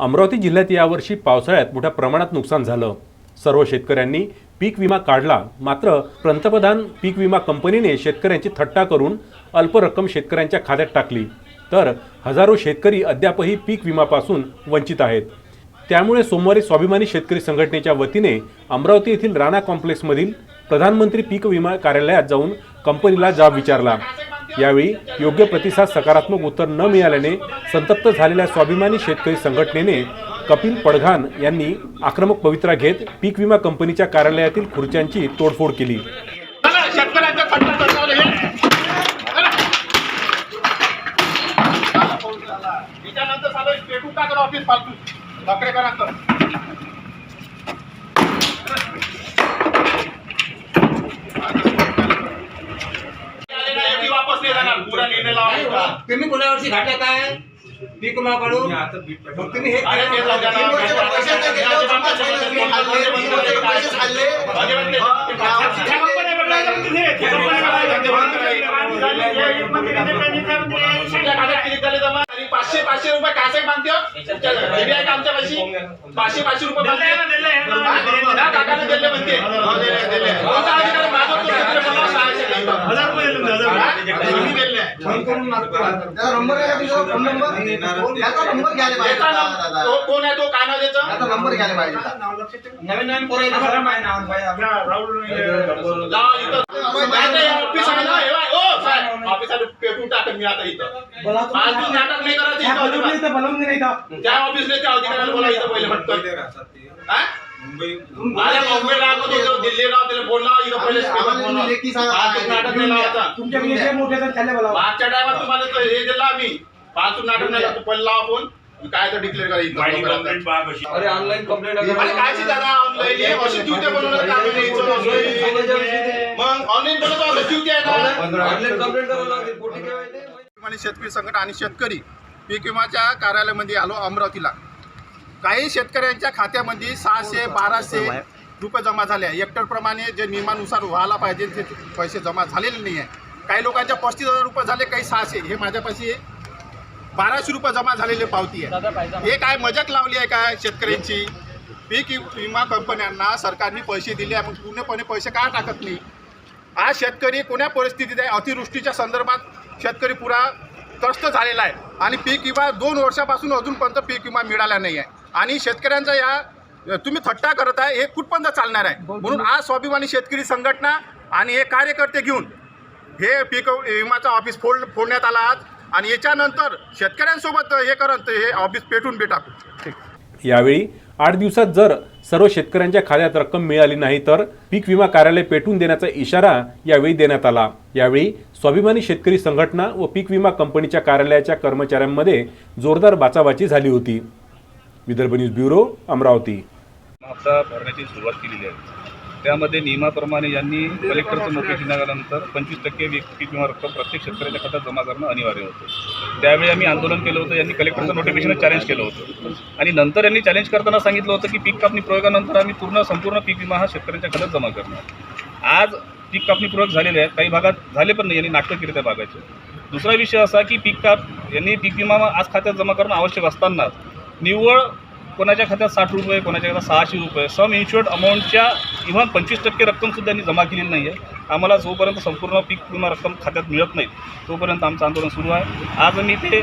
अमरावती जिल्ह्यात यावर्षी पावसाळ्यात मोठ्या प्रमाणात नुकसान झालं. सर्व शेतकऱ्यांनी पीक विमा काढला. मात्र पंतप्रधान पीक विमा कंपनीने शेतकऱ्यांची थट्टा करून अल्प रक्कम शेतकऱ्यांच्या खात्यात टाकली. तर हजारो शेतकरी अद्यापही पीक विमापासून वंचित आहेत. त्यामुळे सोमवारी स्वाभिमानी शेतकरी संघटनेच्या वतीने अमरावती येथील राणा कॉम्प्लेक्समधील प्रधानमंत्री पीक विमा कार्यालयात जाऊन कंपनीला जाब विचारला. यावेळी योग्य प्रतिसाद सकारात्मक उत्तर न मिळाल्याने संतप्त झालेल्या स्वाभिमानी शेतकरी संघटनेने कपिल पडघान यांनी आक्रमक पवित्रा घेत पीक विमा कंपनीच्या कार्यालयातील खुर्च्यांची तोडफोड केली. ऑफिस शेतकऱ्यांचा खड्डा करणारं हे. चला. हिच्यानंतर साधं पेटून टाकलं ऑफिस फालतू ठाकरेकरांचं आले नाही, मी वापस नाही जाणार पुरा निर्णय लावायचा तुम्ही कोणावरची घाटात आहे पीक विमा काढून मग तुम्ही हे अरे ते जाऊ द्या ना. पैसे तर घेतले होते, पन्नास पैसे खाल्ले, तीन वर्षाचे पैसे खाल्ले. त्या कंपन्या वेगळ्या आहेत तिथे. त्या कंपन्या वेगळ्या आहेत. तुमच्या खात्यात किती झाले जमा? आणि पाचशे पाचशे रुपये कासे मागते हो? तुमच्या घरी आहे का आमच्या पाशी पाचशे पाचशे रुपये मागते हा? ना, काकाने दिले म्हणते हो, दिले, दिले. तुमचा अधिकार माझा तो शेतकरी मला सहाशे देतो. हा? तुम्ही दिले. फोन करून मागतो. त्याचा नंबर आहे का तुझा? Phone number? त्याचा नंबर घ्यायला पाहिजे याचा दादा, नाव- दादा. तो कोण आहे तो काय नाव त्याचं त्याचा नंबर घ्यायला पाहिजे नवीन नवीन पोरं येतात बरं माहिती नाव पाहिजे. लावा इथं. नाही तर हे ऑफिस आहे ना, हे ओ, साहेब, ऑफिसात पेटून टाकेन मी आता इथं फालतू नाटक नाही करायचं इथं अजिबात. त्या ऑफिसने त्या अधिकाऱ्याला बोला इथं पहिले. हा? माझ्या मुंबईला राहतो तो दिल्लीला त्याला बोलला इथं पहिले आम्हाला तुम्ही लेखी सांगा. फालतू नाटक नाही लावायचा. मागच्या टायमात तुम्हाला तर हे दिलं आम्ही. फालतू नाटक नाही लावतो पहिले लावा फोन आणि काय तर डिक्लेअर करायचं अरे ऑनलाईन कंप्लेंट अरे कायची दादा ऑनलाईन अशी जीवते बनवणार काम आहे याचं online. मग ऑनलाईन बनवतो असं जीवते आहे ना ऑनलाईन कंप्लेंट करावं लागेल पोटी ठेवायचे आणि शेतकरी संघटना आणि शेतकरी पीक विमाच्या कार्यालयामध्ये आलो अमरावतीला. काही शेतकऱ्यांच्या खात्यामध्ये सहाशे बाराशे रुपये जमा झाले आहे. हेक्टरप्रमाणे जे नियमानुसार व्हायला पाहिजे ते पैसे जमा झालेले नाही आहे. काही लोकांच्या पस्तीस हजार रुपये झाले काही सहाशे. हे माझ्यापाशी बाराशे रुपये जमा झालेले पावती आहे. हे काय मजाक लावली आहे काय शेतकऱ्यांची? पीक विमा कंपन्यांना सरकारने पैसे दिले आहे, मग पूर्णपणे पैसे का टाकत नाही? आज शेतकरी कोण्या परिस्थितीत आहे? अतिवृष्टीच्या संदर्भात शेतकरी पुरा त्रस्त झालेला आहे. आणि पीक विमा दोन वर्षापासून अजूनपर्यंत पीक विमा मिळाला नाही आहे. आणि शेतकऱ्यांचा या तुम्ही थट्टा करत आहे हे कुठपर्यंत चालणार आहे? म्हणून आज स्वाभिमानी शेतकरी संघटना आणि हे कार्यकर्ते घेऊन हे पीक विमाचं ऑफिस फोड फोडण्यात आला आज. आणि याच्यानंतर शेतकऱ्यांसोबत हे करत हे ऑफिस पेटून बी टाकू. यावेळी आठ दिवसात जर सर्व शेतकऱ्यांच्या खात्यात रक्कम मिळाली नाही तर पीक विमा कार्यालय पेटून देण्याचा इशारा यावेळी देण्यात आला. यावेळी स्वाभिमानी शेतकरी संघटना व पीक विमा कंपनीच्या कार्यालयाच्या कर्मचाऱ्यांमध्ये जोरदार बाचाबाची झाली होती. Vidarbha news bureau Amravati. आता भरण्याची सुरुवात केलेली आहे. त्यामध्ये नियमाप्रमाणे यांनी कलेक्टरचं नोटीस दिल्यानंतर पंचवीस टक्के व्यक्ती किंवा रक्कम प्रत्येक शेतकऱ्याच्या खात्यात जमा करणं अनिवार्य होतं. त्यावेळी आम्ही आंदोलन केलं होतं यांनी कलेक्टरचं नोटिफिकेशन चॅलेंज केलं होतं. आणि नंतर यांनी चॅलेंज करताना सांगितलं होतं की पीक कापणी प्रयोगानंतर आम्ही पूर्ण संपूर्ण पीक विमा हा शेतकऱ्यांच्या खात्यात जमा करणार. आज पीक कापणी प्रयोग झालेले आहेत. काही भागात झाले पण नाही यांनी नाटकं केली त्या भागाचे. दुसरा विषय असा की पीक काप यांनी पीक विमा आज खात्यात जमा करणं आवश्यक असतानाच निव्वळ कोणाच्या खात्यात साठ रुपये कोणाच्या खात्यात सहाशे रुपये. सम इन्शुअर्ड अमाऊंटच्या इव्हन पंचवीस टक्के रक्कमसुद्धा त्यांनी जमा केलेली नाही आहे आम्हाला जोपर्यंत संपूर्ण पीक विमा रक्कम खात्यात मिळत नाही तोपर्यंत आमचं आंदोलन सुरू आहे. आज आम्ही ते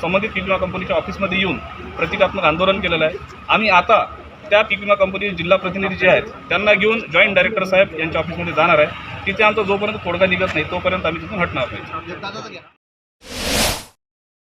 संबंधित पीक विमा कंपनीच्या ऑफिसमध्ये येऊन प्रतिकात्मक आंदोलन केलेलं आहे. आम्ही आता त्या पीक विमा कंपनीचे जिल्हा प्रतिनिधी जे आहेत त्यांना घेऊन जॉईंट डायरेक्टर साहेब यांच्या ऑफिसमध्ये जाणार आहे. तिथे आमचा जोपर्यंत तोडगा निघत नाही तोपर्यंत आम्ही तिथून हटणार नाही.